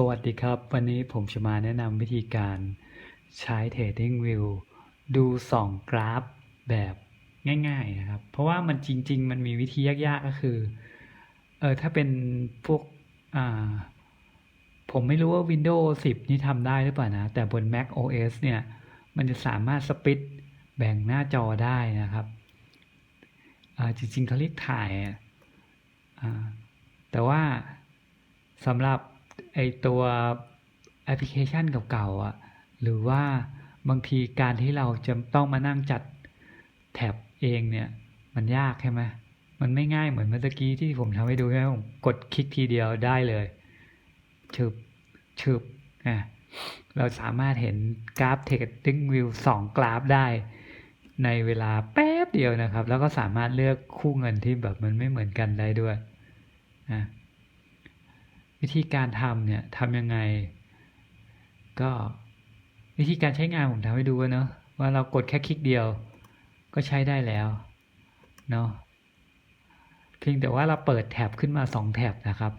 สวัสดีครับ วันนี้ผมจะมาแนะนำวิธีการใช้ Trading View ดู 2 กราฟแบบง่าย ๆ นะครับ เพราะว่ามันจริง ๆ มันมีวิธียากๆ ก็คือ เออถ้าเป็นพวกอ่าผมไม่รู้ว่า Windows 10 นี่ทำได้หรือเปล่านะ แต่บน Mac OS เนี่ย มันจะสามารถสปิ t แบ่งหน้าจอได้นะครับจริงๆเขาเรียกถ่ายอะอ่าแต่ว่าสำหรับ ไอตัวแอปพลิเคชันเก่าๆอะหรือว่าบางทีการที่เราจะต้องมานั่งจัดแท็บเองเนี่ยมันยากใช่ไหมมันไม่ง่ายเหมือนเมื่อกี้ที่ผมทำให้ดูใช่ไหมผมกดคลิกทีเดียวได้เลยชึบชึบอะเราสามารถเห็นกราฟ Trading View 2กราฟได้ ในเวลาแป๊บเดียวนะครับ แล้วก็สามารถเลือกคู่เงินที่แบบมันไม่เหมือนกันได้ด้วยนะ ธีการทำเนี่ยทำยังไง ก็วิธีการใช้งานผมทำให้ดูเนาะว่าเรากดแค่คลิกเดียว ก็ใช้ได้แล้วเนาะเพียงแต่ว่าเราเปิดแท็บขึ้นมาสองแท็บนะครับ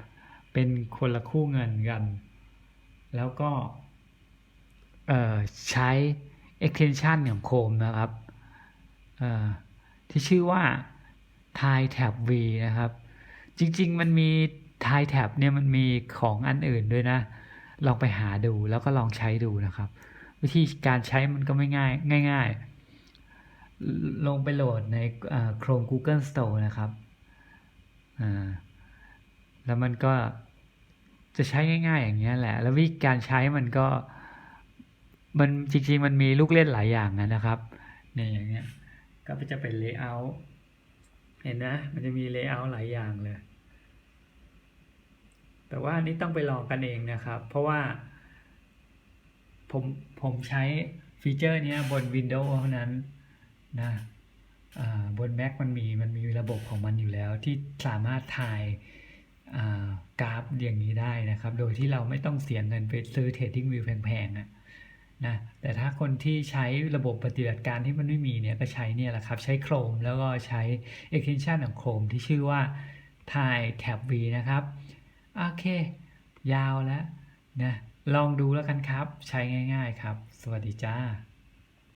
เป็นคนละคู่เงินกัน แล้วก็ใช้ extension ของโคมนะครับที่ชื่อว่า Thai Tab V นะครับ จริง ๆ มันมี Thai Tab เนี่ยมันมีของอันอื่นด้วยนะ ลองไปหาดูแล้วก็ลองใช้ดูนะครับ วิธีการใช้มันก็ไม่ง่าย ง่าย ๆ ลงไปโหลดในอ่า Chrome Google Store นะครับ แล้วมันก็จะใช้ง่าย ๆ อย่างเงี้ยแหละ แล้ววิธีการใช้มันก็มันจริงๆ มันมีลูกเล่นหลายอย่างนะครับเนี่ยอย่างเงี้ยก็จะเป็น layout เห็นนะ มันจะมี layout หลายอย่างเลย แต่ว่าอันนี้ต้องไปลองกันเองนะครับ เพราะว่าผมผมใช้ฟีเจอร์นี้บน Windows เท่านั้นนะบน Mac มันมีมันมีระบบของมันอยู่แล้วที่สามารถถ่ายกราฟอย่างนี้ได้นะครับ โดยที่เราไม่ต้องเสียเงินไปซื้อ Trading View แพงๆอะนะแต่ถ้าคนที่ใช้ระบบปฏิบัติการที่มันไม่มีเนี่ยก็ใช้เนี่ยแหละครับใช้ Chrome แล้วก็ใช้ extension ของ Chrome ที่ชื่อว่า Thai Tab V นะครับ โอเค ยาวแล้วนะ ลองดูแล้วกันครับ ใช้ง่าย ๆ ครับ สวัสดีจ้า